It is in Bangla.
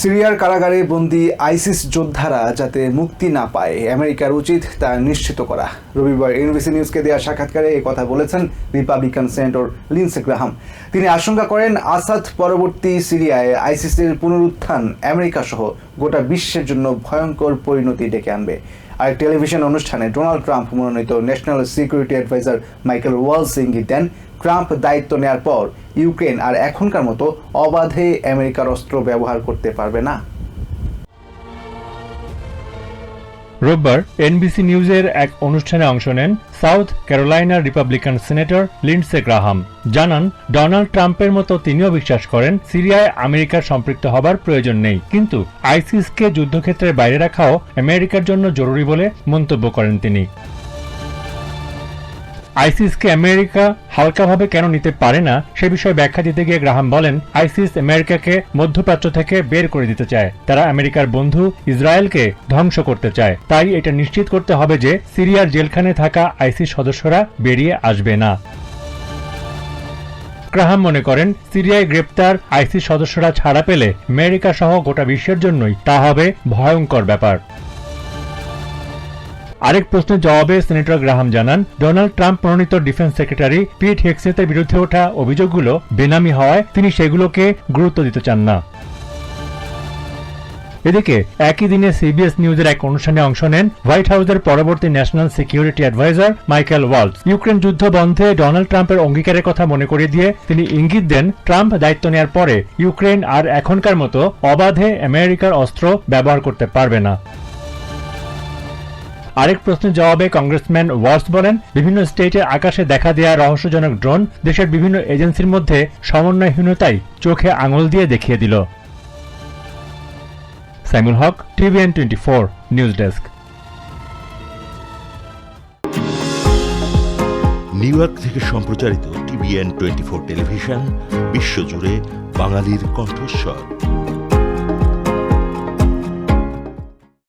সিরিয়ার কারাগারে বন্দি আইসিস যোদ্ধারা যাতে মুক্তি না পায়, আমেরিকার উচিত তা নিশ্চিত করা। রবিবার এনবিসি নিউজকে দেওয়া সাক্ষাৎকারে এ কথা বলেছেন রিপাবলিকান সেন্টর লিন্সে গ্রাহাম। তিনি আশঙ্কা করেন, আসাদ পরবর্তী সিরিয়ায় আইসিসের পুনরুত্থান আমেরিকা সহ গোটা বিশ্বের জন্য ভয়ঙ্কর পরিণতি ডেকে আনবে। আর টেলিভিশন অনুষ্ঠানে ডোনাল্ড ট্রাম্প মনোনীত national security adviser Michael Waltz ইঙ্গিত দেন, ট্রাম্প দায়িত্ব নেওয়ার পর ইউক্রেন আর এখনকার মতো অবাধে আমেরিকার অস্ত্র ব্যবহার করতে পারবে না। রোববার এনবিসি নিউজের এক অনুষ্ঠানে অংশ নেন সাউথ ক্যারোলাইনার রিপাবলিকান সিনেটর লিন্ডসে গ্রাহাম। জানান, ডোনাল্ড ট্রাম্পের মতো তিনিও বিশ্বাস করেন সিরিয়ায় আমেরিকার সম্পৃক্ত হবার প্রয়োজন নেই। কিন্তু আইসিসকে যুদ্ধক্ষেত্রের বাইরে রাখাও আমেরিকার জন্য জরুরি বলে মন্তব্য করেন তিনি। আইসিসকে আমেরিকা হালকাভাবে কেন নিতে পারে না, সে বিষয়ে ব্যাখ্যা দিতে গিয়ে গ্রাহাম বলেন, আইসিস আমেরিকাকে মধ্যপ্রাচ্য থেকে বের করে দিতে চায়। তারা আমেরিকার বন্ধু ইসরায়েলকে ধ্বংস করতে চায়। তাই এটা নিশ্চিত করতে হবে যে সিরিয়ার জেলখানে থাকা আইসিস সদস্যরা বেরিয়ে আসবে না। গ্রাহাম মনে করেন, সিরিয়ায় গ্রেপ্তার আইসিস সদস্যরা ছাড়া পেলে আমেরিকা সহ গোটা বিশ্বের জন্যই তা হবে ভয়ঙ্কর ব্যাপার। আরেক প্রশ্নের জবাবে সেনেটর গ্রাহাম জানান, ডোনাল্ড ট্রাম্প মনোনীত ডিফেন্স সেক্রেটারি পিট হেক্সেতের বিরুদ্ধে ওঠা অভিযোগগুলো বেনামি হওয়ায় তিনি সেগুলোকে গুরুত্ব দিতে চান না। এদিকে, একই দিনে সিবিএস নিউজের এক অনুষ্ঠানে অংশ নেন হোয়াইট হাউসের পরবর্তী national security adviser Michael Waltz Ukraine যুদ্ধ বন্ধে ডোনাল্ড ট্রাম্পের অঙ্গীকারের কথা মনে করিয়ে দিয়ে তিনি ইঙ্গিত দেন, ট্রাম্প দায়িত্ব নেওয়ার পরে ইউক্রেন আর এখনকার মতো অবাধে আমেরিকার অস্ত্র ব্যবহার করতে পারবে না। আরেক প্রশ্নের জবাবে কংগ্রেসম্যান ওয়ার্স বলেন, বিভিন্ন স্টেটে আকাশে দেখা দেয়া রহস্যজনক ড্রোন দেশের বিভিন্ন এজেন্সির মধ্যে সমন্বয়হীনতাই চোখে আঙুল দিয়ে দেখিয়ে দিল। Saimul Haque, TVN twenty four, news desk. New York থেকে সম্প্রচারিত টিভিএন টোয়েন্টি ফোর টেলিভিশন, বিশ্বজুড়ে বাঙালির কণ্ঠস্বর।